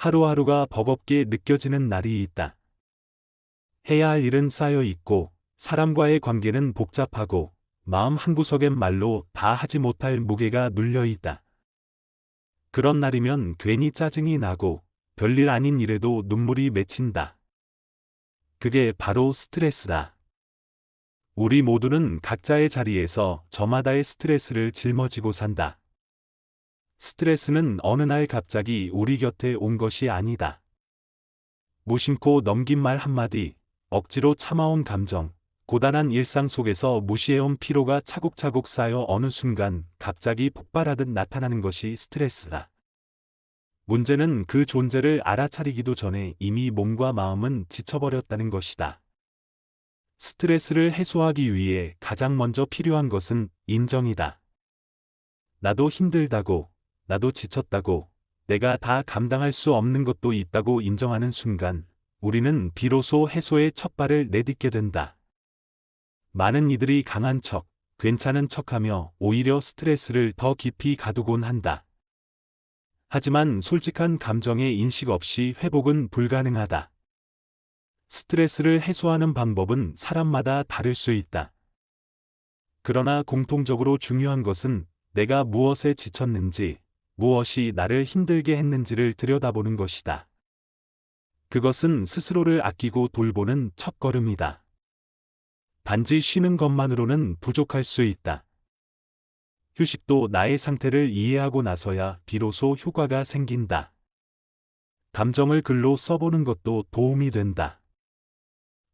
하루하루가 버겁게 느껴지는 날이 있다. 해야 할 일은 쌓여 있고, 사람과의 관계는 복잡하고, 마음 한구석엔 말로 다 하지 못할 무게가 눌려 있다. 그런 날이면 괜히 짜증이 나고, 별일 아닌 일에도 눈물이 맺힌다. 그게 바로 스트레스다. 우리 모두는 각자의 자리에서 저마다의 스트레스를 짊어지고 산다. 스트레스는 어느 날 갑자기 우리 곁에 온 것이 아니다. 무심코 넘긴 말 한마디, 억지로 참아온 감정, 고단한 일상 속에서 무시해온 피로가 차곡차곡 쌓여 어느 순간 갑자기 폭발하듯 나타나는 것이 스트레스다. 문제는 그 존재를 알아차리기도 전에 이미 몸과 마음은 지쳐버렸다는 것이다. 스트레스를 해소하기 위해 가장 먼저 필요한 것은 인정이다. 나도 힘들다고, 나도 지쳤다고, 내가 다 감당할 수 없는 것도 있다고 인정하는 순간, 우리는 비로소 해소의 첫 발을 내딛게 된다. 많은 이들이 강한 척, 괜찮은 척하며 오히려 스트레스를 더 깊이 가두곤 한다. 하지만 솔직한 감정의 인식 없이 회복은 불가능하다. 스트레스를 해소하는 방법은 사람마다 다를 수 있다. 그러나 공통적으로 중요한 것은 내가 무엇에 지쳤는지, 무엇이 나를 힘들게 했는지를 들여다보는 것이다. 그것은 스스로를 아끼고 돌보는 첫걸음이다. 단지 쉬는 것만으로는 부족할 수 있다. 휴식도 나의 상태를 이해하고 나서야 비로소 효과가 생긴다. 감정을 글로 써보는 것도 도움이 된다.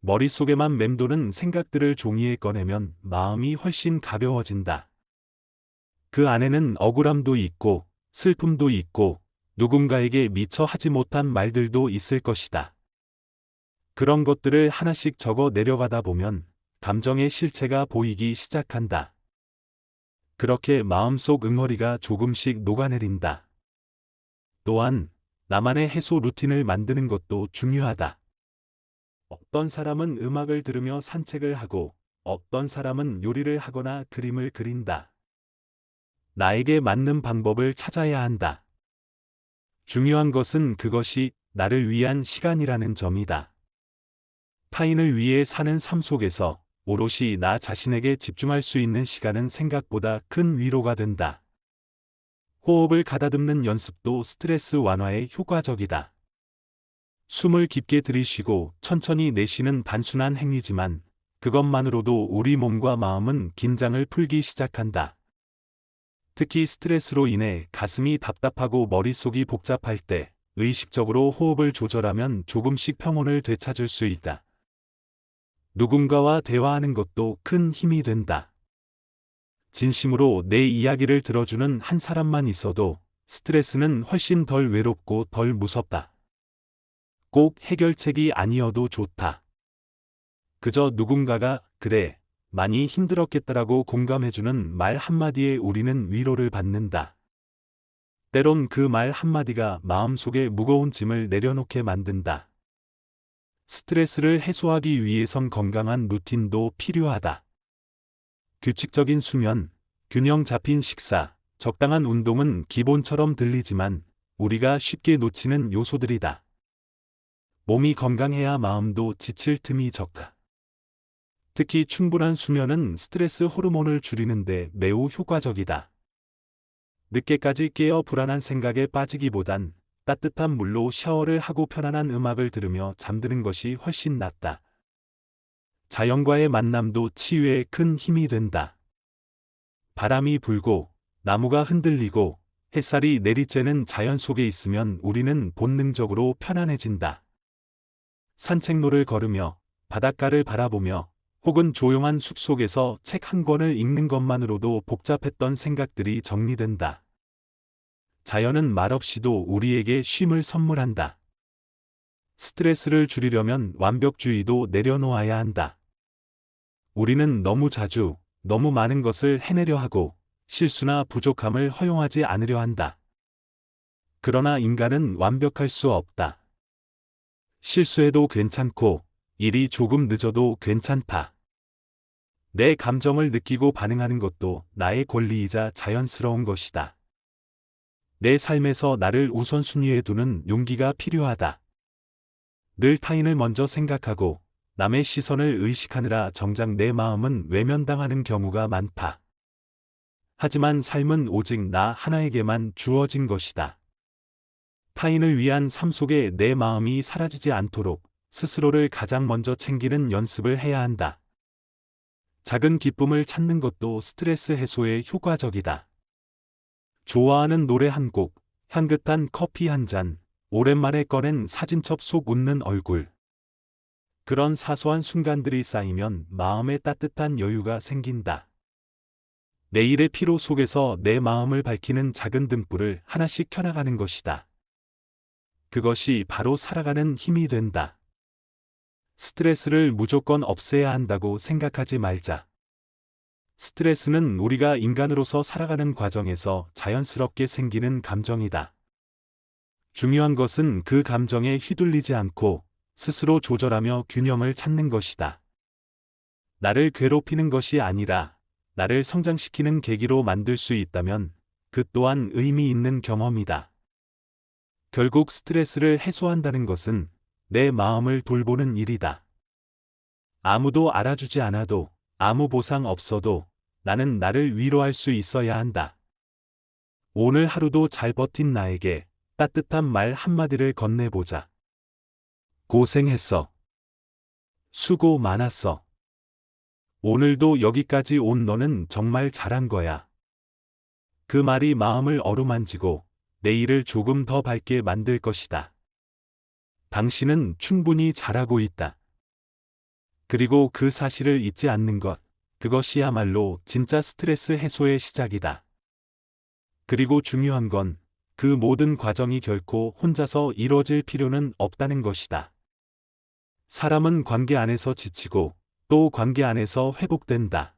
머릿속에만 맴도는 생각들을 종이에 꺼내면 마음이 훨씬 가벼워진다. 그 안에는 억울함도 있고 슬픔도 있고 누군가에게 미처 하지 못한 말들도 있을 것이다. 그런 것들을 하나씩 적어 내려가다 보면 감정의 실체가 보이기 시작한다. 그렇게 마음속 응어리가 조금씩 녹아내린다. 또한 나만의 해소 루틴을 만드는 것도 중요하다. 어떤 사람은 음악을 들으며 산책을 하고 어떤 사람은 요리를 하거나 그림을 그린다. 나에게 맞는 방법을 찾아야 한다. 중요한 것은 그것이 나를 위한 시간이라는 점이다. 타인을 위해 사는 삶 속에서 오롯이 나 자신에게 집중할 수 있는 시간은 생각보다 큰 위로가 된다. 호흡을 가다듬는 연습도 스트레스 완화에 효과적이다. 숨을 깊게 들이쉬고 천천히 내쉬는 단순한 행위지만 그것만으로도 우리 몸과 마음은 긴장을 풀기 시작한다. 특히 스트레스로 인해 가슴이 답답하고 머릿속이 복잡할 때 의식적으로 호흡을 조절하면 조금씩 평온을 되찾을 수 있다. 누군가와 대화하는 것도 큰 힘이 된다. 진심으로 내 이야기를 들어주는 한 사람만 있어도 스트레스는 훨씬 덜 외롭고 덜 무섭다. 꼭 해결책이 아니어도 좋다. 그저 누군가가 그래, 많이 힘들었겠다라고 공감해주는 말 한마디에 우리는 위로를 받는다. 때론 그 말 한마디가 마음속에 무거운 짐을 내려놓게 만든다. 스트레스를 해소하기 위해선 건강한 루틴도 필요하다. 규칙적인 수면, 균형 잡힌 식사, 적당한 운동은 기본처럼 들리지만 우리가 쉽게 놓치는 요소들이다. 몸이 건강해야 마음도 지칠 틈이 적다. 특히 충분한 수면은 스트레스 호르몬을 줄이는데 매우 효과적이다. 늦게까지 깨어 불안한 생각에 빠지기보단 따뜻한 물로 샤워를 하고 편안한 음악을 들으며 잠드는 것이 훨씬 낫다. 자연과의 만남도 치유에 큰 힘이 된다. 바람이 불고 나무가 흔들리고 햇살이 내리쬐는 자연 속에 있으면 우리는 본능적으로 편안해진다. 산책로를 걸으며 바닷가를 바라보며 혹은 조용한 숲속에서 책 한 권을 읽는 것만으로도 복잡했던 생각들이 정리된다. 자연은 말없이도 우리에게 쉼을 선물한다. 스트레스를 줄이려면 완벽주의도 내려놓아야 한다. 우리는 너무 자주, 너무 많은 것을 해내려 하고 실수나 부족함을 허용하지 않으려 한다. 그러나 인간은 완벽할 수 없다. 실수해도 괜찮고, 일이 조금 늦어도 괜찮다. 내 감정을 느끼고 반응하는 것도 나의 권리이자 자연스러운 것이다. 내 삶에서 나를 우선순위에 두는 용기가 필요하다. 늘 타인을 먼저 생각하고 남의 시선을 의식하느라 정작 내 마음은 외면당하는 경우가 많다. 하지만 삶은 오직 나 하나에게만 주어진 것이다. 타인을 위한 삶 속에 내 마음이 사라지지 않도록 스스로를 가장 먼저 챙기는 연습을 해야 한다. 작은 기쁨을 찾는 것도 스트레스 해소에 효과적이다. 좋아하는 노래 한 곡, 향긋한 커피 한 잔, 오랜만에 꺼낸 사진첩 속 웃는 얼굴. 그런 사소한 순간들이 쌓이면 마음에 따뜻한 여유가 생긴다. 내일의 피로 속에서 내 마음을 밝히는 작은 등불을 하나씩 켜나가는 것이다. 그것이 바로 살아가는 힘이 된다. 스트레스를 무조건 없애야 한다고 생각하지 말자. 스트레스는 우리가 인간으로서 살아가는 과정에서 자연스럽게 생기는 감정이다. 중요한 것은 그 감정에 휘둘리지 않고 스스로 조절하며 균형을 찾는 것이다. 나를 괴롭히는 것이 아니라 나를 성장시키는 계기로 만들 수 있다면 그 또한 의미 있는 경험이다. 결국 스트레스를 해소한다는 것은 내 마음을 돌보는 일이다. 아무도 알아주지 않아도 아무 보상 없어도 나는 나를 위로할 수 있어야 한다. 오늘 하루도 잘 버틴 나에게 따뜻한 말 한마디를 건네보자. 고생했어. 수고 많았어. 오늘도 여기까지 온 너는 정말 잘한 거야. 그 말이 마음을 어루만지고 내일을 조금 더 밝게 만들 것이다. 당신은 충분히 잘하고 있다. 그리고 그 사실을 잊지 않는 것, 그것이야말로 진짜 스트레스 해소의 시작이다. 그리고 중요한 건 그 모든 과정이 결코 혼자서 이루어질 필요는 없다는 것이다. 사람은 관계 안에서 지치고 또 관계 안에서 회복된다.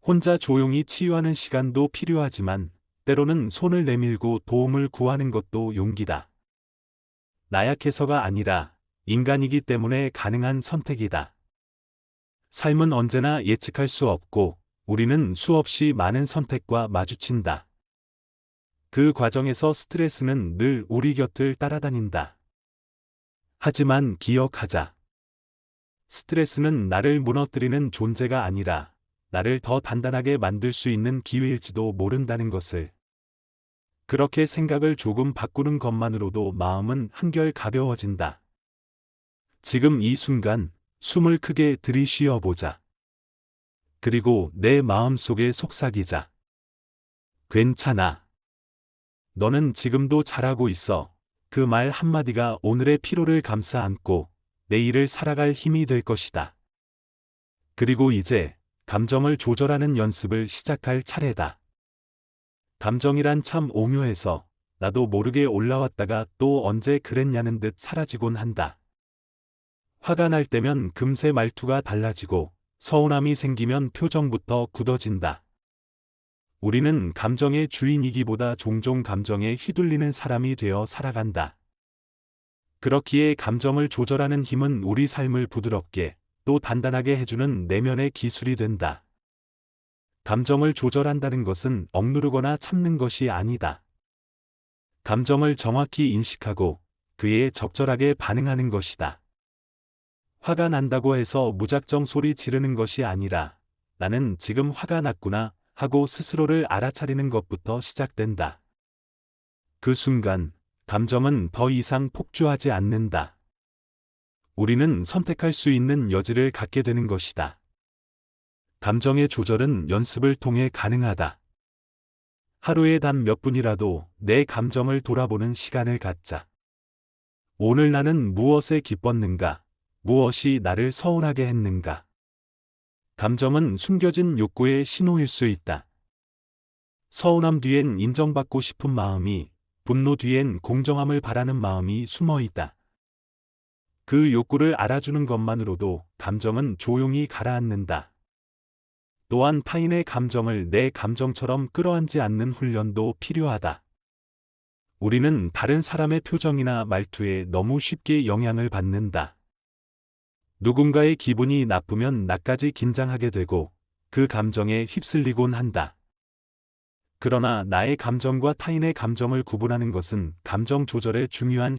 혼자 조용히 치유하는 시간도 필요하지만 때로는 손을 내밀고 도움을 구하는 것도 용기다. 나약해서가 아니라 인간이기 때문에 가능한 선택이다. 삶은 언제나 예측할 수 없고 우리는 수없이 많은 선택과 마주친다. 그 과정에서 스트레스는 늘 우리 곁을 따라다닌다. 하지만 기억하자. 스트레스는 나를 무너뜨리는 존재가 아니라 나를 더 단단하게 만들 수 있는 기회일지도 모른다는 것을. 그렇게 생각을 조금 바꾸는 것만으로도 마음은 한결 가벼워진다. 지금 이 순간 숨을 크게 들이쉬어 보자. 그리고 내 마음 속에 속삭이자. 괜찮아. 너는 지금도 잘하고 있어. 그 말 한마디가 오늘의 피로를 감싸 안고 내일을 살아갈 힘이 될 것이다. 그리고 이제 감정을 조절하는 연습을 시작할 차례다. 감정이란 참 오묘해서 나도 모르게 올라왔다가 또 언제 그랬냐는 듯 사라지곤 한다. 화가 날 때면 금세 말투가 달라지고 서운함이 생기면 표정부터 굳어진다. 우리는 감정의 주인이기보다 종종 감정에 휘둘리는 사람이 되어 살아간다. 그렇기에 감정을 조절하는 힘은 우리 삶을 부드럽게 또 단단하게 해주는 내면의 기술이 된다. 감정을 조절한다는 것은 억누르거나 참는 것이 아니다. 감정을 정확히 인식하고 그에 적절하게 반응하는 것이다. 화가 난다고 해서 무작정 소리 지르는 것이 아니라 나는 지금 화가 났구나 하고 스스로를 알아차리는 것부터 시작된다. 그 순간 감정은 더 이상 폭주하지 않는다. 우리는 선택할 수 있는 여지를 갖게 되는 것이다. 감정의 조절은 연습을 통해 가능하다. 하루에 단 몇 분이라도 내 감정을 돌아보는 시간을 갖자. 오늘 나는 무엇에 기뻤는가? 무엇이 나를 서운하게 했는가? 감정은 숨겨진 욕구의 신호일 수 있다. 서운함 뒤엔 인정받고 싶은 마음이, 분노 뒤엔 공정함을 바라는 마음이 숨어 있다. 그 욕구를 알아주는 것만으로도 감정은 조용히 가라앉는다. 또한 타인의 감정을 내 감정처럼 끌어안지 않는 훈련도 필요하다. 우리는 다른 사람의 표정이나 말투에 너무 쉽게 영향을 받는다. 누군가의 기분이 나쁘면 나까지 긴장하게 되고 그 감정에 휩쓸리곤 한다. 그러나 나의 감정과 타인의 감정을 구분하는 것은 감정 조절의 중요한